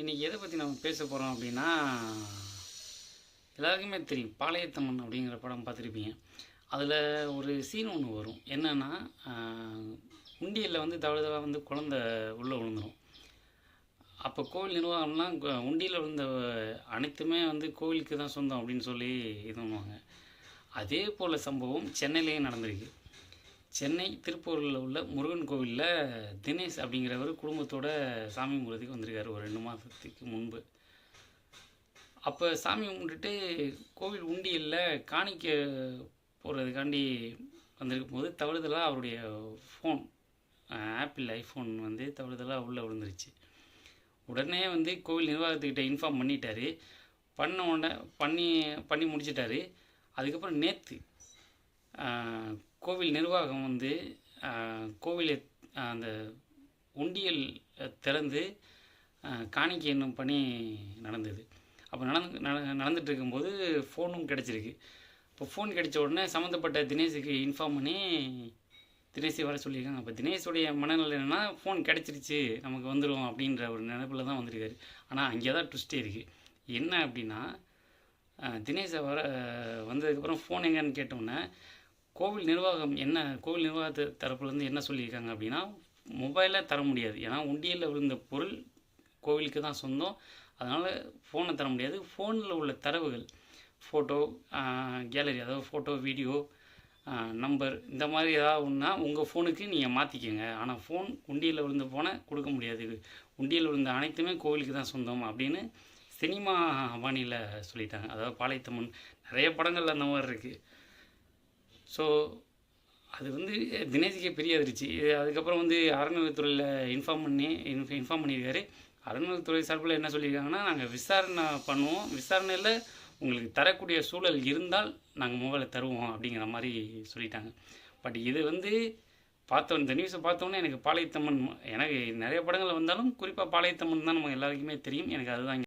இன்றைக்கி எதை பற்றி நம்ம பேச போகிறோம் அப்படின்னா எல்லாருக்குமே தெரியும் பாளையத்தம்மன் அப்படிங்கிற படம் பார்த்துருப்பீங்க. அதில் ஒரு சீன் ஒன்று வரும். என்னென்னா உண்டியலில் வந்து தவறுதலாக வந்து குழந்த உள்ளே விழுந்துடும் அப்போ கோவில் நிர்வாகம்லாம் உண்டியில் விழுந்த அனைத்துமே வந்து கோவிலுக்கு தான் சொந்தம் அப்படின்னு சொல்லி இது பண்ணுவாங்க. அதே போல் சம்பவம் சென்னையிலேயே நடந்திருக்கு. சென்னை திருப்பூரில் உள்ள முருகன் கோவிலில் தினேஷ் அப்படிங்கிறவர் குடும்பத்தோட சாமி கும்பிட்றதுக்கு வந்திருக்காரு ஒரு ரெண்டு மாதத்துக்கு முன்பு. அப்போ சாமி கும்பிட்டுட்டு கோவில் உண்டியலில் காணிக்க போகிறதுக்காண்டி வந்திருக்கும் போது தவறுதலாக அவருடைய ஃபோன் ஆப்பிள் ஐஃபோன் வந்து தவறுதலாக உள்ளே விழுந்துருச்சு. உடனே வந்து கோவில் நிர்வாகத்துக்கிட்ட இன்ஃபார்ம் பண்ணிட்டாரு. பண்ண உடனே பண்ணி பண்ணி முடிச்சிட்டாரு. அதுக்கப்புறம் நேற்று கோவில் நிர்வாகம் வந்து கோவிலை அந்த உண்டியல் திறந்து ஆஹ், காணிக்கை என்னும் பணி நடந்தது. அப்போ நடந்து நட- நடந்துட்டு இருக்கும்போது ஃபோனும் கிடச்சிருக்கு. இப்போ ஃபோன் கிடைச்ச உடனே சம்மந்தப்பட்ட தினேஷுக்கு இன்ஃபார்ம் பண்ணி தினேஷை வர சொல்லியிருக்காங்க. அப்போ தினேஷுடைய மனநிலை என்னென்னா ஃபோன் கிடச்சிருச்சு நமக்கு வந்துடும் அப்படின்ற ஒரு நினைப்பில் தான் வந்திருக்காரு. ஆனால் அங்கே தான் ட்விஸ்ட்டே இருக்குது என்ன அப்படின்னா தினேஷை வர வந்ததுக்கப்புறம் ஃபோன் எங்கேன்னு கேட்டோன்னே கோவில் நிர்வாகம் என்ன கோவில் நிர்வாகத்து தரப்புலேருந்து என்ன சொல்லியிருக்காங்க அப்படின்னா மொபைலில் தர முடியாது. ஏன்னா உண்டியலில் விழுந்த பொருள் கோவிலுக்கு தான் சொந்தம். அதனால் ஃபோனை தர முடியாது. ஃபோனில் உள்ள தரவுகள் ஃபோட்டோ கேலரி அதாவது ஃபோட்டோ வீடியோ நம்பர் இந்த மாதிரி ஏதாவது ஒன்றுனா உங்கள் ஃபோனுக்கு நீங்கள் மாற்றிக்கோங்க ஆனால் ஃபோன் உண்டியில் விழுந்த ஃபோனை கொடுக்க முடியாது. உண்டியில் விழுந்த அனைத்துமே கோவிலுக்கு தான் சொந்தம் அப்படின்னு சினிமா பாணியில் சொல்லிட்டாங்க. அதாவது பாளையத்தம்மன். நிறைய படங்கள் அந்த மாதிரி இருக்குது ஸோ அது வந்து தினேஷுக்கே பெரிய அதிர்ச்சி அதுக்கப்புறம் வந்து அறநிலையத்துறையில் இன்ஃபார்ம் பண்ணி இன்ஃபார்ம் பண்ணியிருக்காரு. அறநிலையத்துறை சார்பில் என்ன சொல்லியிருக்காங்கன்னா நாங்கள் விசாரணை பண்ணுவோம். விசாரணையில் உங்களுக்கு தரக்கூடிய சூழல் இருந்தால் நாங்கள் மொபைலை தருவோம் அப்படிங்கிற மாதிரி சொல்லிட்டாங்க. பட் இது வந்து பார்த்தோம் இந்த நியூஸை பார்த்தோன்னே எனக்கு பாளையத்தம்மன் எனக்கு நிறைய படங்கள் வந்தாலும் குறிப்பாக பாளையத்தம்மன் தான் நம்ம எல்லாருக்குமே தெரியும். எனக்கு அதுதான்